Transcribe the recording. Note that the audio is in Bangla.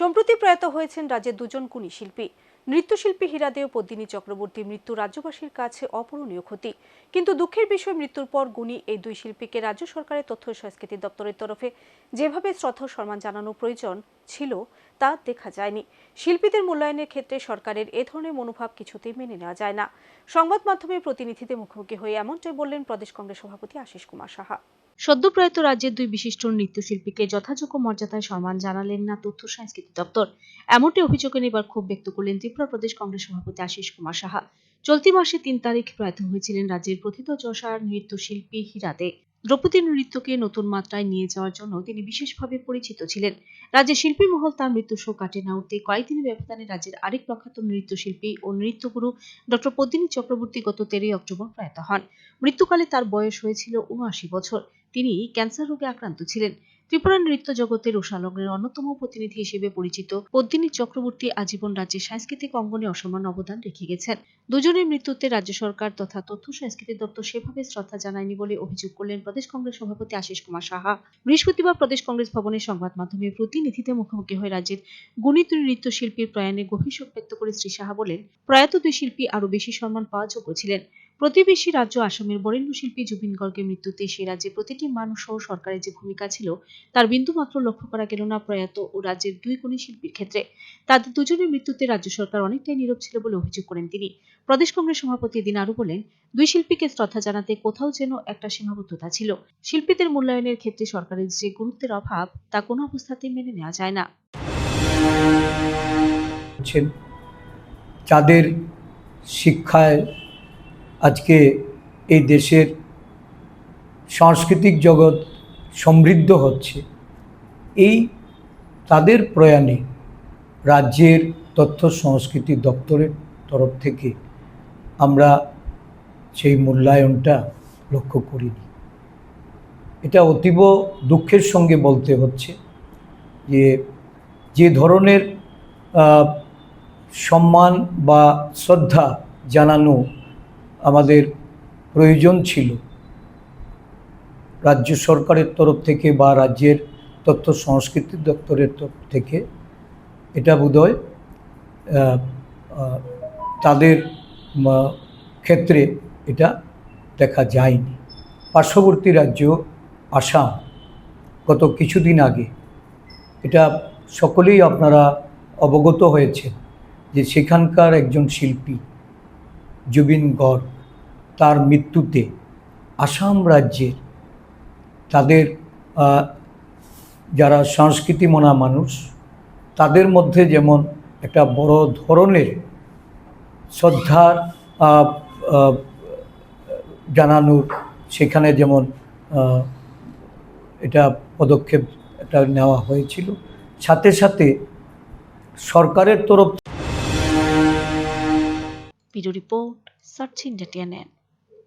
সম্প্রতি প্রয়াত হয়েছেন রাজ্যের দুজন গুণী শিল্পী। নৃত্যশিল্পী হীরাদেও পদ্মিনী চক্রবর্তী মৃত্যু রাজ্যবাসীর কাছে অপূরণীয় ক্ষতি। কিন্তু দুঃখের বিষয়, মৃত্যুর পর গুণী এই দুই শিল্পীকে রাজ্য সরকারের তথ্য সংস্কৃতি দপ্তরের তরফে যেভাবে শ্রদ্ধা সম্মান জানানো প্রয়োজন ছিল, তা দেখা যায়নি। শিল্পীদের মূল্যায়নের ক্ষেত্রে সরকারের এ ধরনের মনোভাব কিছুতেই মেনে নেওয়া যায় না। সংবাদ মাধ্যমে প্রতিনিধিদের মুখোমুখি হয়ে এমনটাই বললেন প্রদেশ কংগ্রেস সভাপতি আশিস কুমার সাহা। সদ্যপ্রয়াত রাজ্যের দুই বিশিষ্ট নৃত্যশিল্পীকে যথাযোগ্য মর্যাদায় সম্মান জানালেন না তথ্য সংস্কৃতি দপ্তর। এমনটি অভিযোগে এবার ক্ষোভ ব্যক্ত করলেন ত্রিপুরা প্রদেশ কংগ্রেস সভাপতি আশিস কুমার সাহা। চলতি মাসে তিন তারিখ প্রয়াত হয়েছিলেন রাজ্যের প্রথিত যশার নৃত্যশিল্পী হীরা দে দ্রৌপদী নৃত্যকে নতুন মাত্রায় নিয়ে যাওয়ার জন্য তিনি বিশেষভাবে পরিচিত ছিলেন। রাজ্যের শিল্পী মহল তার মৃত্যু শোক কাটে না উঠতে কয়েকদিনের ব্যবধানে রাজ্যের আরেক প্রখ্যাত নৃত্যশিল্পী ও নৃত্যগুরু ডক্টর পদ্মিনী চক্রবর্তী গত তেরোই অক্টোবর প্রয়াত হন। মৃত্যুকালে তার বয়স হয়েছিল উনআশি বছর। তিনি ক্যান্সার রোগে আক্রান্ত ছিলেন। ত্রিপুরা নৃত্য জগতের উষালগ্নের অন্যতম প্রতিনিধি হিসেবে পরিচিত পদ্মিনী চক্রবর্তী আজীবন রাজ্যের সাংস্কৃতিক অঙ্গনে অসমান অবদান রেখে গেছেন। দুজনের মৃত্যুতে রাজ্য সরকার তথা তথ্য সংস্কৃতি দপ্তর সেভাবে শ্রদ্ধা জানায়নি বলে অভিযোগ করলেন প্রদেশ কংগ্রেস সভাপতি আশিস কুমার সাহা। বৃহস্পতিবার প্রদেশ কংগ্রেস ভবনের সংবাদ মাধ্যমে প্রতিনিধিদের মুখোমুখি হয়ে রাজ্যের গুণিত নৃত্যশিল্পীর প্রয়াণে গভীর শোক ব্যক্ত করে শ্রী সাহা বলেন, প্রয়াত দুই শিল্পী আরও বেশি সম্মান পাওয়া যোগ্য ছিলেন। প্রতিবেশী রাজ্য আসামের বরেণ্য শিল্পী জুবিন গর্গের মৃত্যুতে সে রাজ্যে প্রতিটি মানুষ সহ সরকারের যে ভূমিকা ছিল, তার বিন্দুমাত্র লক্ষ্য করা গেল না প্রয়াত ও রাজ্যের দুই গুণী শিল্পীর ক্ষেত্রে। তাদের দুজনের মৃত্যুতে রাজ্য সরকার অনেকটাই নীরব ছিল বলে অভিযোগ করেন তিনি। প্রদেশ কংগ্রেস সভাপতি দিন আরও বলেন, দুই শিল্পীকে শ্রদ্ধা জানাতে কোথাও যেন একটা সীমাবদ্ধতা ছিল। শিল্পীদের মূল্যায়নের ক্ষেত্রে সরকারের যে গুরুত্বের অভাব, তা কোনো অবস্থাতেই মেনে নেওয়া যায় না। যাদের শিক্ষায় আজকে এই দেশের সাংস্কৃতিক জগৎ সমৃদ্ধ হচ্ছে। এই তাদের প্রয়াণে রাজ্যের তথ্য সংস্কৃতি দপ্তরের তরফ থেকে আমরা সেই মূল্যায়নটা লক্ষ্য করিনি। এটা অতীব দুঃখের সঙ্গে বলতে হচ্ছে যে যে ধরনের সম্মান বা শ্রদ্ধা জানানো আমাদের প্রয়োজন ছিল। রাজ্য সরকারের তরফ থেকে বা রাজ্যের তথ্য সংস্কৃতি দপ্তরের তরফ থেকে এটা বোধহয় তাদের ক্ষেত্রে এটা দেখা যায়নি। পার্শ্ববর্তী রাজ্য আসাম, গত কিছুদিন আগে এটা সকলেই আপনারা অবগত হয়েছেন যে সেখানকার একজন শিল্পী জুবিন গড় তার মৃত্যুতে আসাম রাজ্যের তাদের যারা সংস্কৃতি মনা মানুষ, তাদের মধ্যে যেমন একটা বড় ধরনের শ্রদ্ধার জানানোর সেখানে যেমন এটা পদক্ষেপ এটা নেওয়া হয়েছিল। সাথে সাথে সরকারের তরফ video report search India TNN